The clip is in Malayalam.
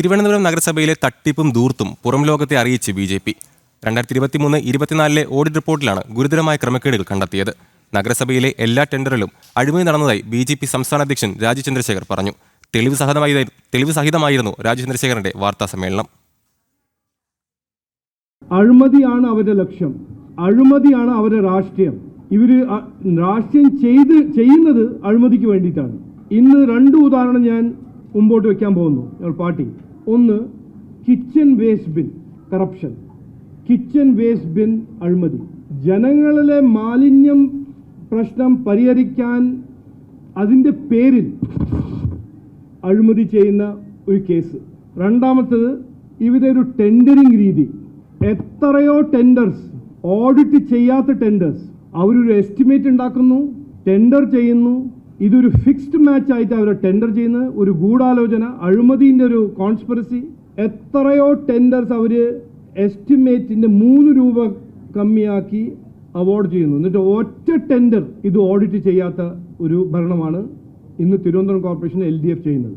തിരുവനന്തപുരം നഗരസഭയിലെ തട്ടിപ്പും ദൂർത്തും പുറം ലോകത്തെ അറിയിച്ച് ബി ജെ പി. രണ്ടായിരത്തി ഇരുപത്തിമൂന്ന് ഇരുപത്തിനാലിലെ ഓഡിറ്റ് റിപ്പോർട്ടിലാണ് ഗുരുതരമായ ക്രമക്കേടുകൾ കണ്ടെത്തിയത്. നഗരസഭയിലെ എല്ലാ ടെൻഡറിലും അഴിമതി നടന്നതായി ബി ജെ പി സംസ്ഥാന അധ്യക്ഷൻ രാജീവ് ചന്ദ്രശേഖർ പറഞ്ഞു. തെളിവ് സഹിതമായി തെളിവ് സഹിതമായിരുന്നു രാജീവ് ചന്ദ്രശേഖരന്റെ വാർത്താ സമ്മേളനം. അഴിമതിയാണ് അവരുടെ ലക്ഷ്യം. അഴിമതിയാണ് അവരുടെ രാഷ്ട്രീയം. ഇവർ രാഷ്ട്രീയം ചെയ്ത് ചെയ്യുന്നത് അഴിമതിക്ക് വേണ്ടിയിട്ടാണ്. ഇന്ന് രണ്ട് ഉദാഹരണം ഞാൻ മുമ്പോട്ട് വയ്ക്കാൻ പോകുന്നു. ഞങ്ങൾ പാർട്ടി ഒന്ന് kitchen waste bin corruption kitchen waste bin അഴിമതി. ജനങ്ങളിലെ മാലിന്യം പ്രശ്നം പരിഹരിക്കാൻ അതിന്റെ പേരിൽ അഴിമതി ചെയ്യുന്ന ഒരു കേസ് രണ്ടാമത്തത് ഇവിടെ ഒരു ടെൻഡറിങ് രീതി. എത്രയോ ടെൻഡേഴ്സ് ഓഡിറ്റ് ചെയ്യാത്ത ടെൻഡേഴ്സ് അവരൊരു എസ്റ്റിമേറ്റ് ഉണ്ടാക്കുന്നു ടെൻഡർ ചെയ്യുന്നു ഇതൊരു ഫിക്സ്ഡ് മാച്ച് ആയിട്ട് അവർ ടെൻഡർ ചെയ്യുന്നത് ഒരു ഗൂഢാലോചന അഴിമതിന്റെ ഒരു കോൺസ്പിറസി എത്രയോ ടെൻഡേഴ്സ് അവർ എസ്റ്റിമേറ്റിന്റെ മൂന്ന് രൂപ കമ്മിയാക്കി അവാർഡ് ചെയ്യുന്നു. എന്നിട്ട് ഒറ്റ ടെൻഡർ ഇത് ഓഡിറ്റ് ചെയ്യാത്ത ഒരു ഭരണമാണ് ഇന്ന് Thiruvananthapuram corporation L D F ചെയ്യുന്നത്.